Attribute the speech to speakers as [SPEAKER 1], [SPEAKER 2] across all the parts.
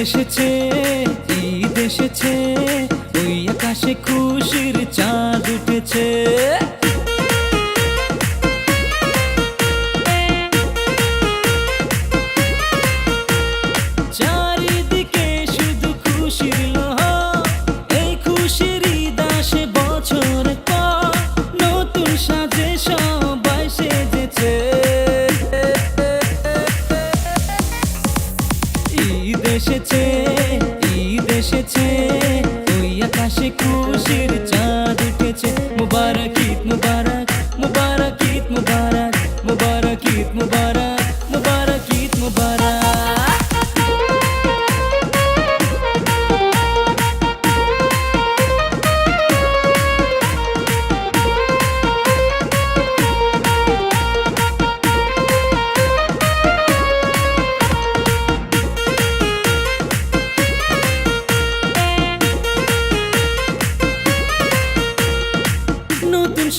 [SPEAKER 1] এসেছে ঈদ এসেছে ওই আকাশে খুশির চাঁদ এসেছে, ঈদ এসেছে, ওই আকাশে খুশির চাঁদ উঠেছে। মুবারক ঈদ মুবারক মুবারক ঈদ মুবারক মুবারক ঈদ মুবারক।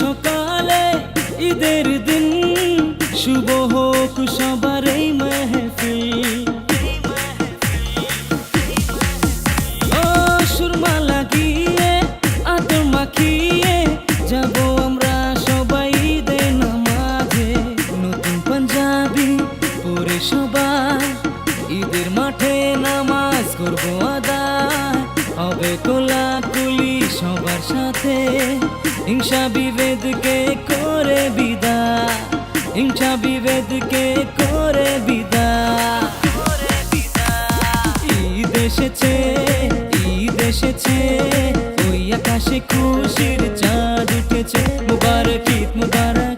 [SPEAKER 1] সকালে ঈদের দিন শুভ হোক সবার এই মেহফিল। ও সুরমা লাগিয়ে আতর মাখিয়ে আমরা সবাই নামাজে। নতুন ঈদের মাঠে নামাজ সাথে। হিংসা বিভেদকে করে বিদায় হিংসা বিভেদকে করে বিদা। ঈদ এসেছে ঈদ এসেছে। ওই আকাশে খুশির চাঁদ উঠেছে। মুবারক ঈদ মুবারক।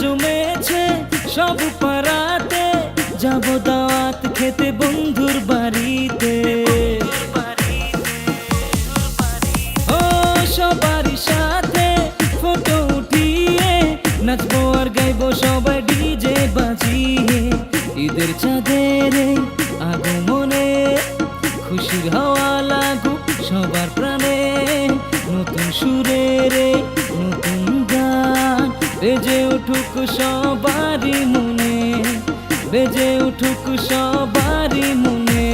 [SPEAKER 1] জমেছে সব যাব দাওয়াত খেতে বন্ধুর বাড়িতে। ও সবারই সাথে ফটো উঠিয়ে নাচবো আর গাইবো সবাই ডিজে বাজিয়ে। ঈদের চাঁদের আগমনে খুশির হাওয়া লাগুক সবার উঠুক সবারই মনে, বেজে উঠুক সবারই মনে।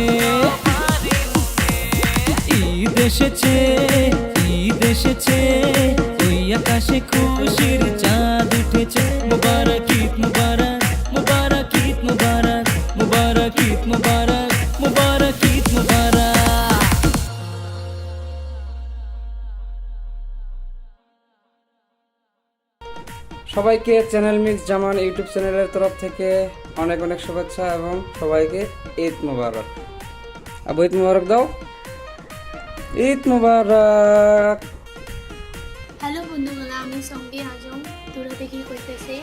[SPEAKER 1] ঈদ এসেছে ঈদ এসেছে, ওই আকাশে খুশির চাঁদ উঠেছে। মুবারক, ঈদ মুবারক মুবারক, ঈদ মুবারক মুবারক, ঈদ মুবারক মুবারক, ঈদ মুবারক।
[SPEAKER 2] সবাইকে চ্যানেল মিক্স জামান ইউটিউব চ্যানেলের তরফ থেকে অনেক অনেক শুভেচ্ছা এবং সবাইকে ঈদ মুবারক। আবু ঈদ মুবারক দাও। ঈদ মুবারক।
[SPEAKER 3] হ্যালো বন্ধুগুলো আমি সঙ্গী আজম দূরে দেখি করতেছি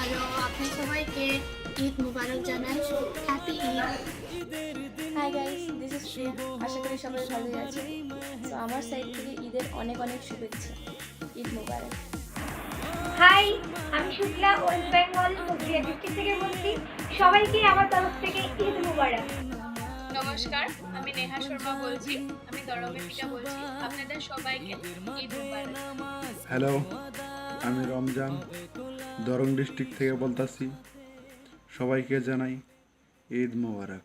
[SPEAKER 3] আর আপনার সবাইকে ঈদ মুবারক জানাই। Happy Eid
[SPEAKER 4] hi guys this is Priya আশা করি সবাই ভালোই আছে তো আমার সাইড থেকে ঈদের অনেক অনেক শুভেচ্ছা। ঈদ মোবারক।
[SPEAKER 5] হাই আমি Shukla West Bengal Cooch Behar district থেকে বলছি সবাইকে আমার তরফ থেকে ঈদ মুবারক।
[SPEAKER 6] নমস্কার আমি নেহা শর্মা বলছি আমি দরমে পিঠা বলছি আপনাদের সবাইকে ঈদ মুবারক।
[SPEAKER 7] হ্যালো আমি রমজান দরং ডিস্ট্রিক্ট থেকে বলতাছি সবাইকে জানাই ঈদ মোবারক।